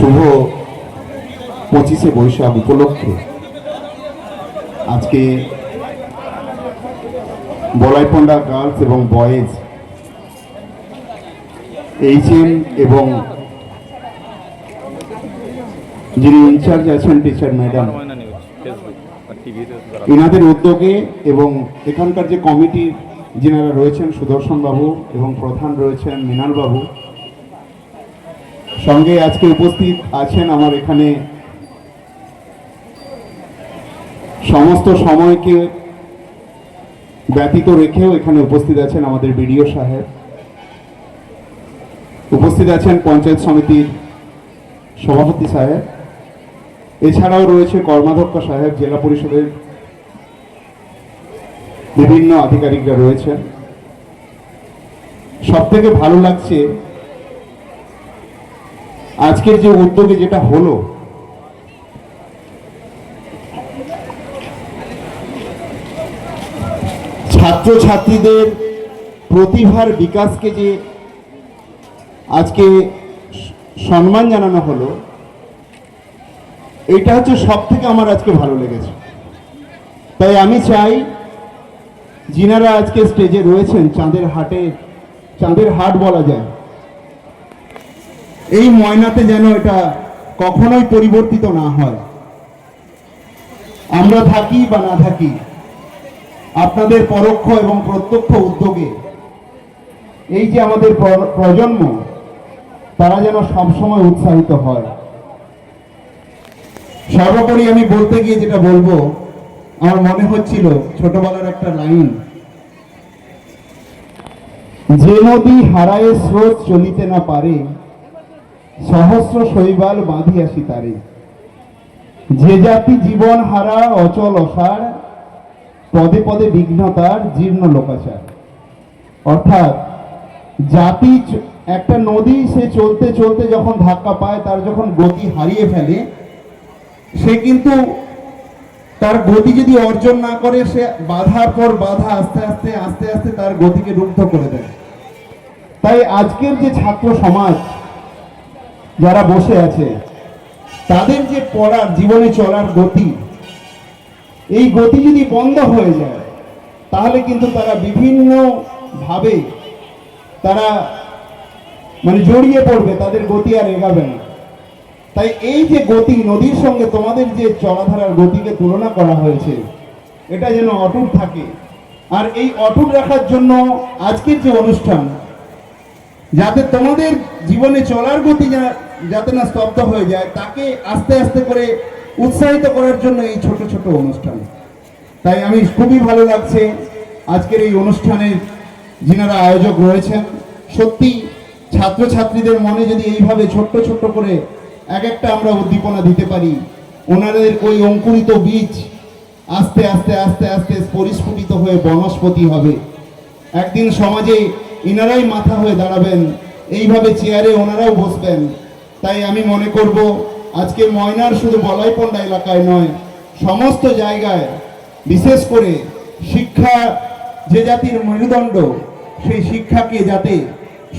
শুভ পঁচিশে বৈশাখ উপলক্ষে আজকে বলাইপন্ডা গার্লস এবং বয়েজ, এইচএম এবং যিনি ইনচার্জ আছেন টিচার ম্যাডাম এনাদের উদ্যোগে এবং এখানকার যে কমিটির যিনারা রয়েছেন সুদর্শন বাবু এবং প্রধান রয়েছেন মৃণাল বাবু সঙ্গে আজকে উপস্থিত আছেন আমার এখানে সমস্ত সময়কে ব্যতীত রেখেও এখানে উপস্থিত আছেন আমাদের বিডিও সাহেব। উপস্থিত আছেন পঞ্চায়েত সমিতির সভাপতি সাহেব। এছাড়াও রয়েছে কর্মাধ্যক্ষ সাহেব, জেলা পরিষদের বিভিন্ন আধিকারিকরা রয়েছেন। সব থেকে ভালো লাগছে আজকের যে উদ্যোগে যেটা হলো, ছাত্রছাত্রীদের প্রতিভার বিকাশকে যে আজকে সম্মান জানানো হলো এটা হচ্ছে সব থেকে আমার আজকে ভালো লেগেছে। তাই আমি চাই যিনারা আজকে স্টেজে রয়েছেন, চাঁদের হাটে, চাঁদের হাট বলা যায় এই ময়নাতে যেন এটা কখনোই পরিবর্তিত না হয়। আমরা থাকি বা না থাকি, আপনাদের পরোক্ষ এবং প্রত্যক্ষ উদ্যোগে এই যে আমাদের প্রজন্ম, তারা যেন সবসময় উৎসাহিত হয়। সর্বোপরি আমি বলতে গিয়ে যেটা বলব, আমার মনে হচ্ছিল ছোটবেলার একটা লাইন, যে নদী হারায় স্রোত চলিতে না পারে সহস্র শৈবাল বাঁধিয়াসি তারে। যে জাতি জীবন হারা অচল অসার, পদে পদে বিঘ্নতার জীর্ণ লোকাচার। অর্থাৎ জাতি একটা নদী সে চলতে চলতে যখন ধাক্কা পায়, তার যখন গতি হারিয়ে ফেলে, সে কিন্তু তার গতি যদি অর্জন না করে, সে বাধার পর বাধা আস্তে আস্তে আস্তে আস্তে তার গতিকে রুদ্ধ করে দেয়। তাই আজকের যে ছাত্র সমাজ যারা বসে আছে, তাদের যে পড়ার জীবনে চলার গতি, এই গতি যদি বন্ধ হয়ে যায়, তাহলে কিন্তু তারা বিভিন্ন ভাবে তারা মানে জড়িয়ে পড়বে, তাদের গতি আর এগাবে না। তাই এই যে গতি নদীর সঙ্গে তোমাদের যে চলাধারার গতিকে তুলনা করা হয়েছে, এটা যেন অটুট থাকে। আর এই অটুট রাখার জন্য আজকের যে অনুষ্ঠান, যাতে তোমাদের জীবনে চলার গতি যাতে না স্তব্ধ হয়ে যায়, তাকে আস্তে আস্তে করে উৎসাহিত করার জন্য এই ছোট ছোট অনুষ্ঠান। তাই আমি খুবই ভালো লাগছে আজকের এই অনুষ্ঠানের যিনারা আয়োজক রয়েছেন। সত্যি ছাত্রছাত্রীদের মনে যদি এইভাবে ছোট্ট ছোট্ট করে এক একটা আমরা উদ্দীপনা দিতে পারি, ওনাদের ওই অঙ্কুরিত বীজ আস্তে আস্তে আস্তে আস্তে পরিস্ফুটিত হয়ে বনস্পতি হবে। একদিন সমাজে ইনারাই মাথা হয়ে দাঁড়াবেন, এইভাবে চেয়ারে ওনারাও বসবেন। তাই আমি মনে করব, আজকে ময়নার শুধু বলাইপন্ডা এলাকায় নয়, সমস্ত জায়গায়, বিশেষ করে শিক্ষা যে জাতির মেরুদণ্ড, সেই শিক্ষাকে যাতে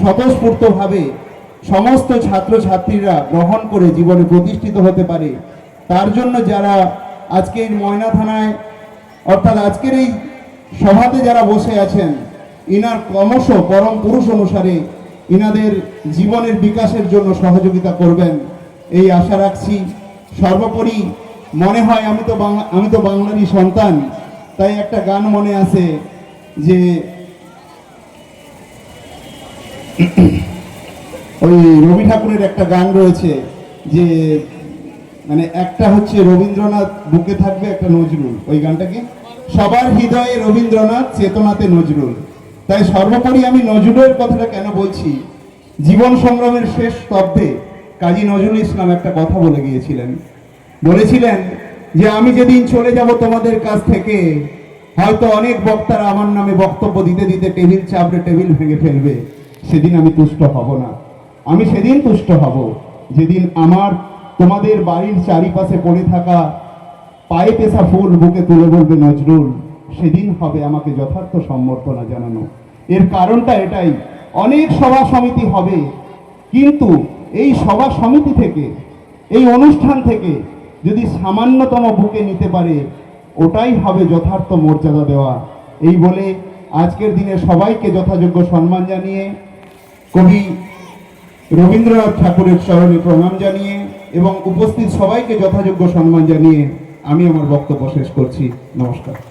স্বতঃস্ফূর্তভাবে সমস্ত ছাত্রছাত্রীরা গ্রহণ করে জীবনে প্রতিষ্ঠিত হতে পারে, তার জন্য যারা আজকে ময়না থানায়, অর্থাৎ আজকের এই সভাতে যারা বসে আছেন, ইনার ক্রমশ পরম পুরুষ অনুসারে ইনাদের জীবনের বিকাশের জন্য সহযোগিতা করবেন, এই আশা রাখছি। সর্বোপরি মনে হয় আমি তো বাংলা আমি তো বাংলারই সন্তান, তাই একটা গান মনে আছে যে ওই রবি ঠাকুরের একটা গান রয়েছে যে মানে একটা হচ্ছে রবীন্দ্রনাথ বুকে থাকবে একটা নজরুল। ওই গানটাকে সবার হৃদয়ে রবীন্দ্রনাথ, চেতনাতে নজরুল। তাই সর্বোপরি আমি নজরুলের কথাটা কেন বলছি? জীবন সংগ্রামের শেষ স্তব্ধে কাজী নজরুল ইসলাম একটা কথা বলে গিয়েছিলেন। বলেছিলেন যে, আমি যেদিন চলে যাব তোমাদের কাছ থেকে, হয়তো অনেক বক্তারা আমার নামে বক্তব্য দিতে দিতে টেবিল চাপড়ে টেবিল ভেঙে ফেলবে। সেদিন আমি তুষ্ট হব না। আমি সেদিন তুষ্ট হব। যেদিন আমার, তোমাদের বাড়ির চারিপাশে পড়ে থাকা পায়ে পেশা ফুল বুকে তুলে বলবে, নজরুল, সেদিন হবে আমাকে যথার্থ সম্বর্ধনা জানানো এর কারণটা এটাই। অনেক সভা সমিতি হবে, কিন্তু এই সভা সমিতি থেকে, এই অনুষ্ঠান থেকে যদি সামান্যতম বুকে নিতে পারে, ওটাই হবে যথার্থ মর্যাদা দেওয়া। এই বলে আজকের দিনে সবাইকে যথাযোগ্য সম্মান জানিয়ে, কবি রবীন্দ্রনাথ ঠাকুরের চরণে প্রণাম জানিয়ে এবং উপস্থিত সবাইকে যথাযোগ্য সম্মান জানিয়ে আমি আমার বক্তব্য শেষ করছি। নমস্কার।